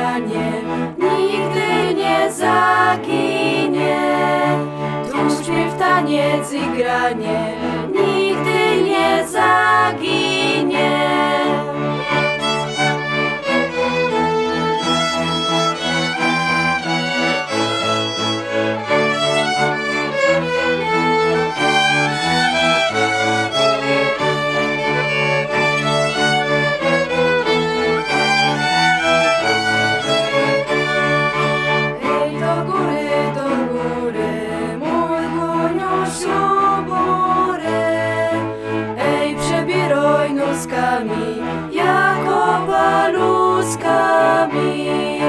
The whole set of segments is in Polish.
granie nigdy nie zaginie. Tu śpiew, taniec i granie paluskami.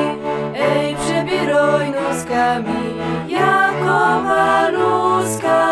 Ej, przebieraj nóżkami, jako paluskami.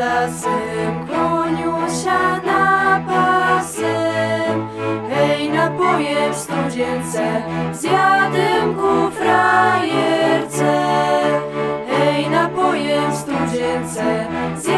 Lasem, koniusia na pasem. Hej, napojem w studzience, zjadem ku frajerce. Hej, napojem w studzience, zjadem